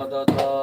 সাদা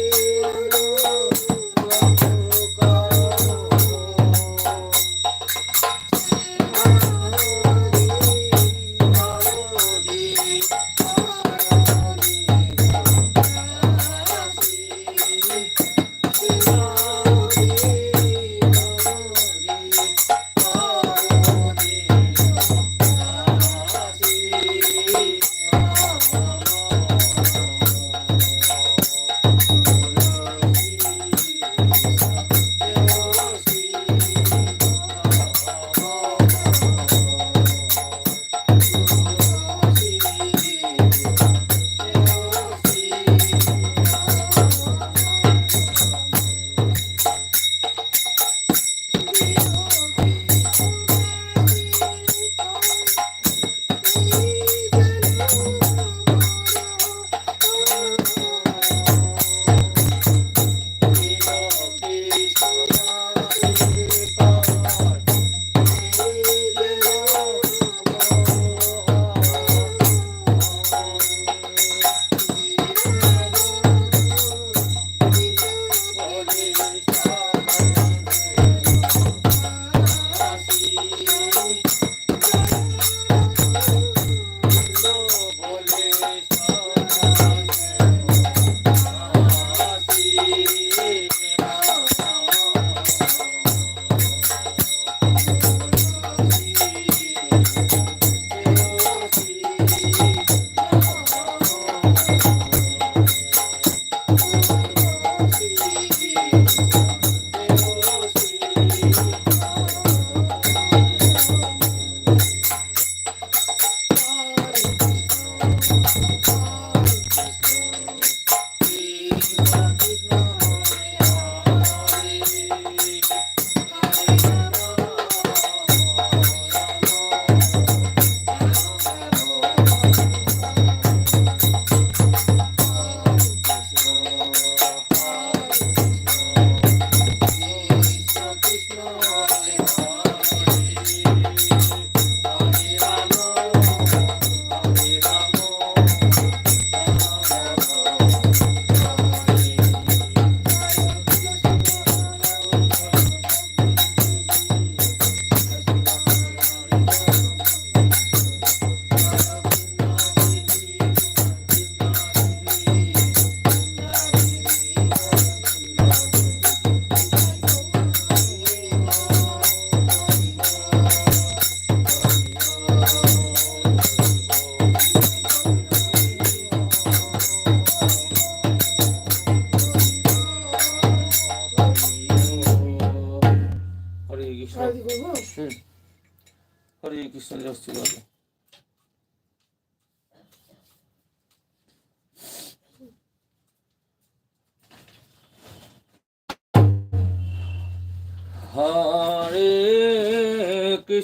Yay!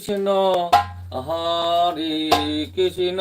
কৃষ্ণ হরে কৃষ্ণ।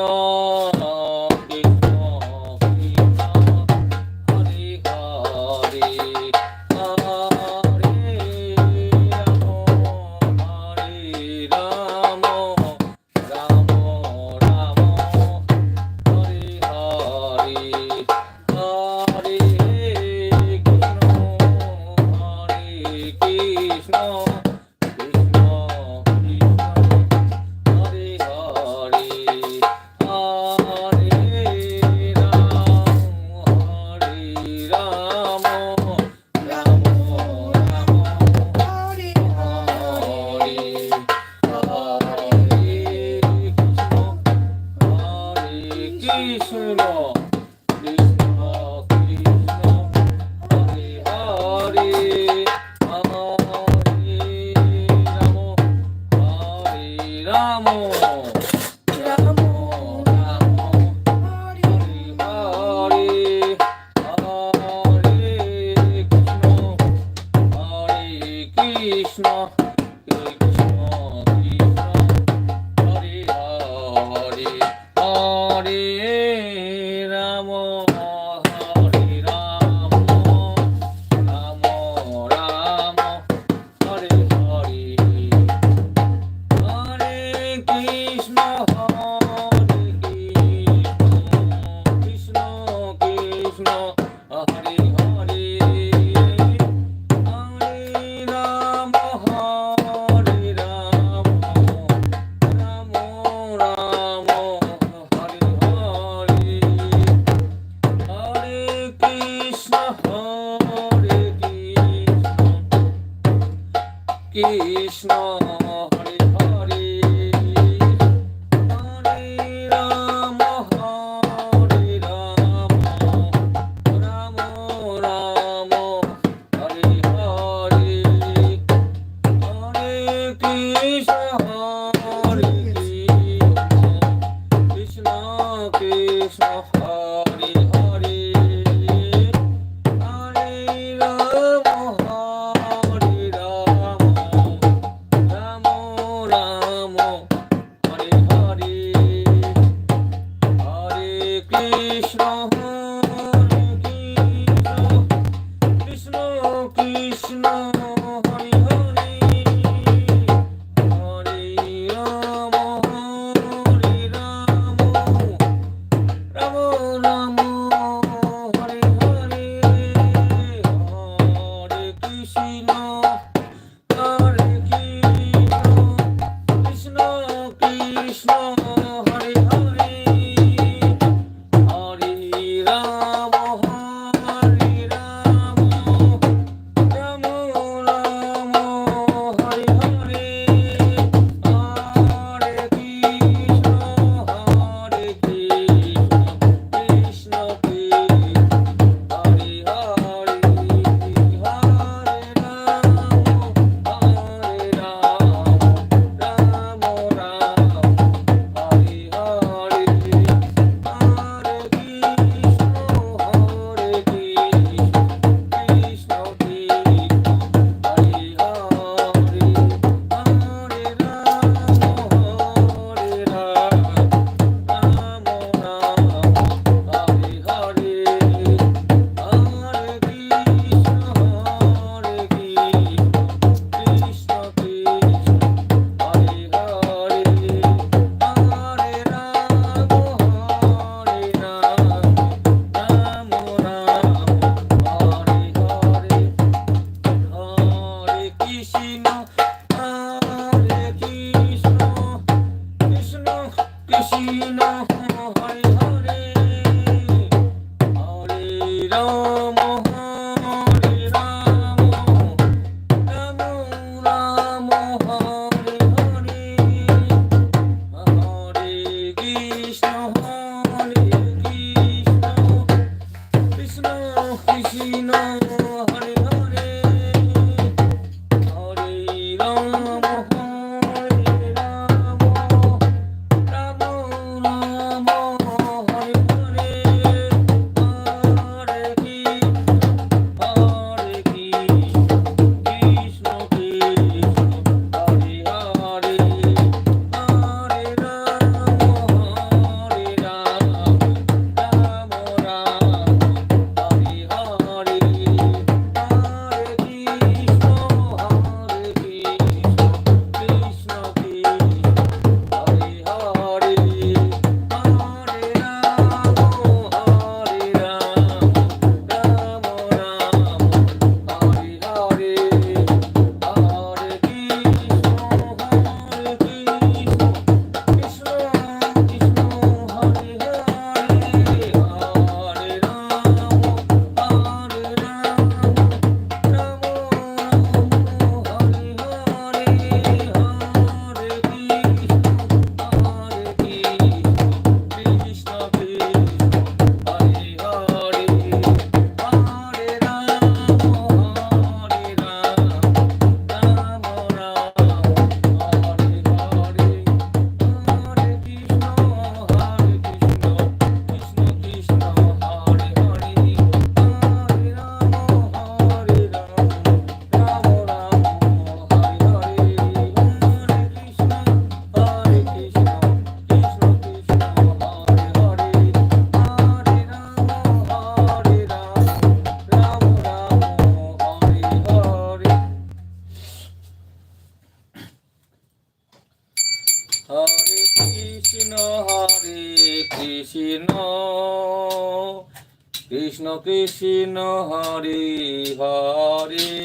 কৃষ্ণ হরি হরি।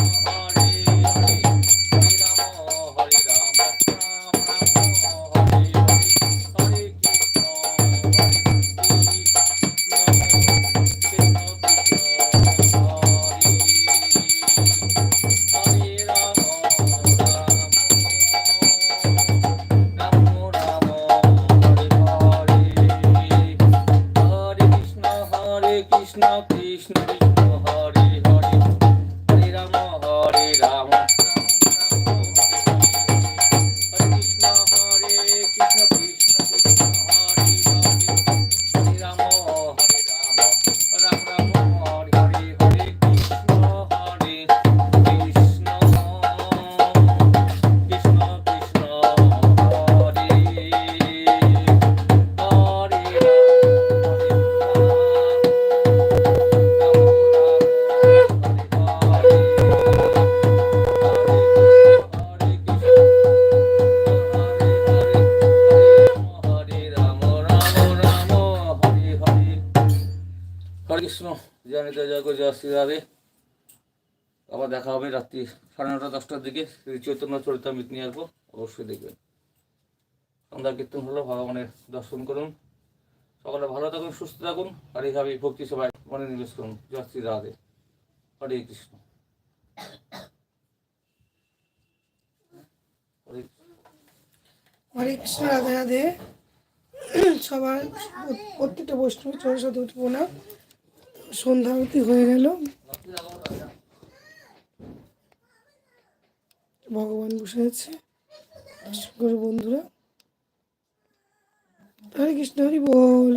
সাড়ে নটা, দশটার দিকে শ্রী চৈতন্য চরিতামৃত নিয়ে আসব, অবশ্যই দেখবেন। সন্ধ্যা কীর্তন হলো, ভগবানের দর্শন করুন। সকালে ভালো থাকুন, সুস্থ থাকুন। আর এইভাবে ভক্তি সবাই মনে নিবেশ করুন। জয় শ্রী রাধে। হরে কৃষ্ণ। হরে কৃষ্ণ। রাধে রাধে। সবার প্রত্যেকটা বৈষ্ণব চরণ উঠবো না। সন্ধ্যা হয়ে গেল। ভগবান বসে আছে। করে বন্ধুরা হরে কৃষ্ণ হরি বল।